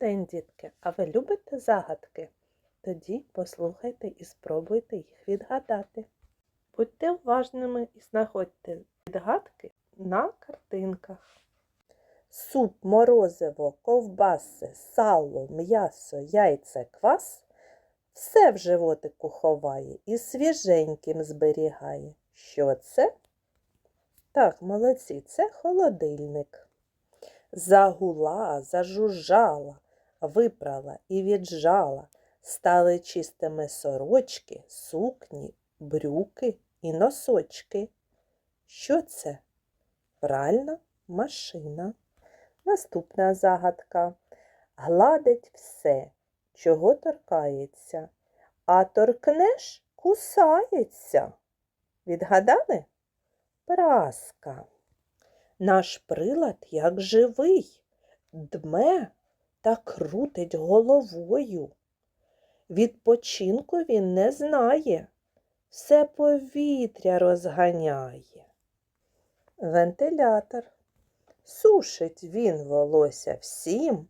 день, дітки! А ви любите загадки? Тоді послухайте і спробуйте їх відгадати. Будьте уважними і знаходьте відгадки на картинках. Суп, морозиво, ковбаси, сало, м'ясо, яйце, квас все в животику ховає і свіженьким зберігає. Що це? Так, молодці, це холодильник. Загула, зажужжала, випрала і віджала, стали чистими сорочки, сукні, брюки і носочки. Що це? Пральна машина. Наступна загадка. Гладить все, чого торкається, а торкнеш кусається. Відгадали? Праска. Наш прилад як живий, дме та крутить головою. Відпочинку він не знає, все повітря розганяє. Вентилятор. Сушить він волосся всім,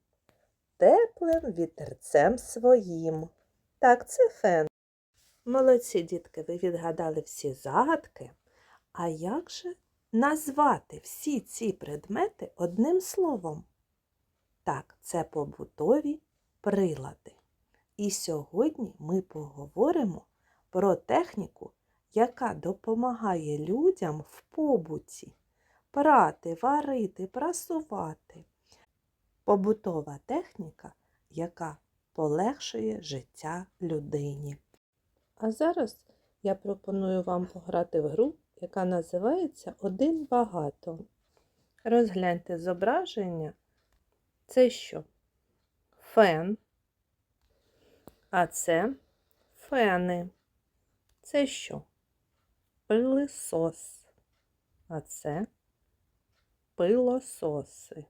теплим вітерцем своїм. Так, це фен. Молодці, дітки, ви відгадали всі загадки. А як же назвати всі ці предмети одним словом? Так, це побутові прилади. І сьогодні ми поговоримо про техніку, яка допомагає людям в побуті прати, варити, прасувати. Побутова техніка, яка полегшує життя людині. А зараз я пропоную вам пограти в гру, яка називається Один багато. Розгляньте зображення. Це що? Фен. А це фени. Це що? Пилисос. А це пилососи.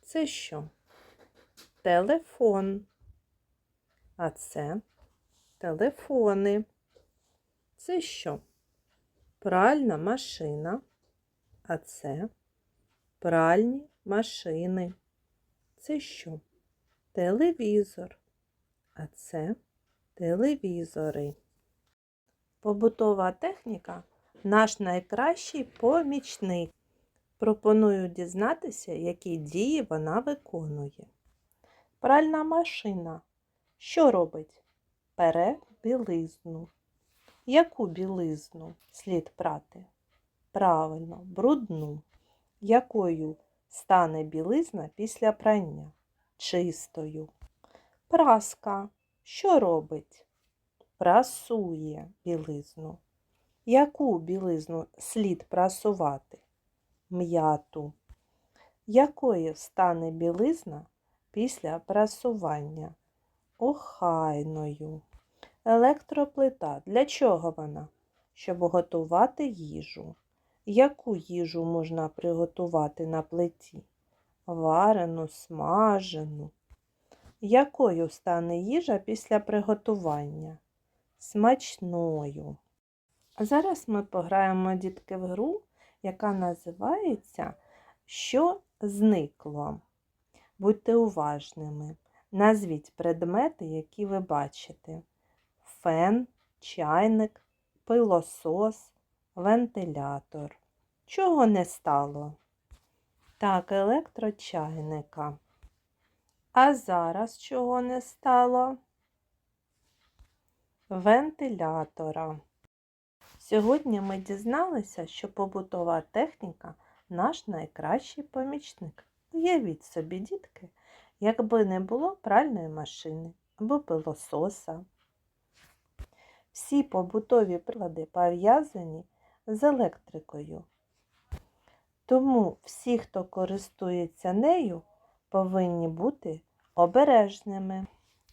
Це що? Телефон. А це телефони. Це що? Пральна машина. А це пральні машини. Це що? Телевізор. А це телевізори. Побутова техніка наш найкращий помічник. Пропоную дізнатися, які дії вона виконує. Пральна машина. Що робить? Пере білизну. Яку білизну слід прати? Правильно, брудну. Якою стане білизна після прання? Чистою. Праска. Що робить? Прасує білизну. Яку білизну слід прасувати? М'яту. Якою стане білизна після прасування? Охайною. Електроплита. Для чого вона? Щоб готувати їжу. Яку їжу можна приготувати на плиті? Варену, смажену. Якою стане їжа після приготування? Смачною. А зараз ми пограємо дітки в гру, яка називається Що зникло? Будьте уважними. Назвіть предмети, які ви бачите: фен, чайник, пилосос, вентилятор. Чого не стало? Так, електрочайника. А зараз чого не стало? Вентилятора. Сьогодні ми дізналися, що побутова техніка наш найкращий помічник. Уявіть собі, дітки, якби не було пральної машини або пилососа. Всі побутові прилади пов'язані з електрикою. Тому всі, хто користується нею, повинні бути обережними.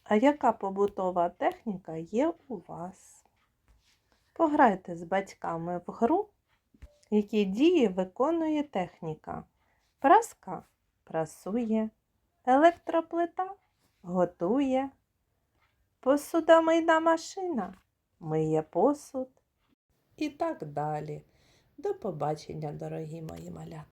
А яка побутова техніка є у вас? Пограйте з батьками в гру, які дії виконує техніка. Праска прасує, електроплита готує, посудомийна машина миє посуд і так далі. До побачення, дорогі мої малята!